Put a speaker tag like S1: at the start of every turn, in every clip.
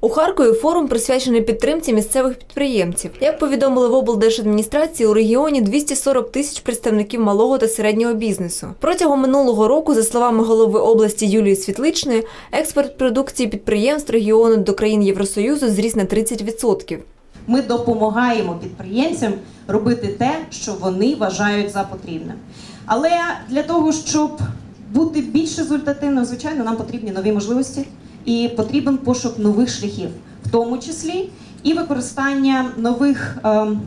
S1: У Харкові форум присвячений підтримці місцевих підприємців. Як повідомили в облдержадміністрації, у регіоні 240 тисяч представників малого та середнього бізнесу. Протягом минулого року, за словами голови області Юлії Світличної, експорт продукції підприємств регіону до країн Євросоюзу зріс на 30%.
S2: Ми допомагаємо підприємцям робити те, що вони вважають за потрібне. Але для того, щоб бути більш результативним, звичайно, нам потрібні нові можливості і потрібен пошук нових шляхів, в тому числі і використання нових. ем,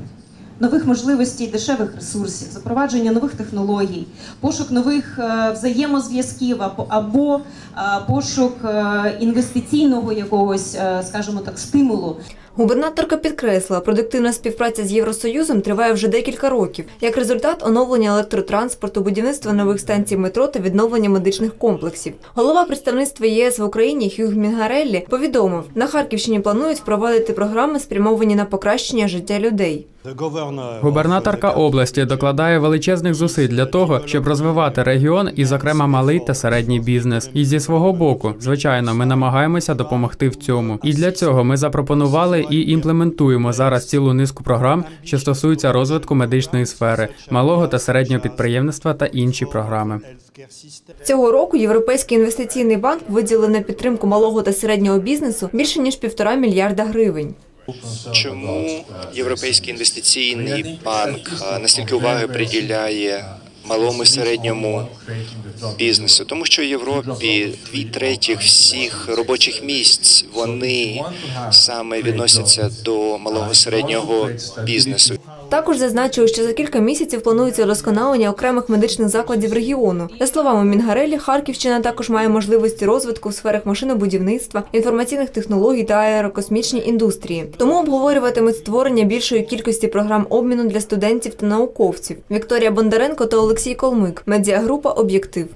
S2: Нових можливостей дешевих ресурсів, запровадження нових технологій, пошук нових е, взаємозв'язків або, е, пошук е, інвестиційного якогось, скажімо так, стимулу
S1: Губернаторка підкреслила, продуктивна співпраця з Євросоюзом триває вже декілька років. Як результат, оновлення електротранспорту, будівництва нових станцій метро та відновлення медичних комплексів. Голова представництва ЄС в Україні Хюг Мінгареллі повідомив, на Харківщині планують впровадити програми, спрямовані на покращення життя людей.
S3: Губернаторка області докладає величезних зусиль для того, щоб розвивати регіон і, зокрема, малий та середній бізнес. І зі свого боку, звичайно, ми намагаємося допомогти в цьому. І для цього ми запропонували і імплементуємо зараз цілу низку програм, що стосуються розвитку медичної сфери, малого та середнього підприємництва та інші програми.
S1: Цього року Європейський інвестиційний банк виділив на підтримку малого та середнього бізнесу більше ніж півтора мільярда гривень.
S4: Чому Європейський інвестиційний банк а, настільки уваги приділяє малому і середньому бізнесу? Тому що в Європі дві третіх всіх робочих місць вони саме відносяться до малого і середнього бізнесу.
S1: Також зазначили, що за кілька місяців планується розконалення окремих медичних закладів регіону. За словами Мінгарелі, Харківщина також має можливості розвитку в сферах машинобудівництва, інформаційних технологій та аерокосмічній індустрії. Тому обговорюватимуть створення більшої кількості програм обміну для студентів та науковців. Вікторія Бондаренко та Олексій Колмик. Медіагрупа Об'єктив.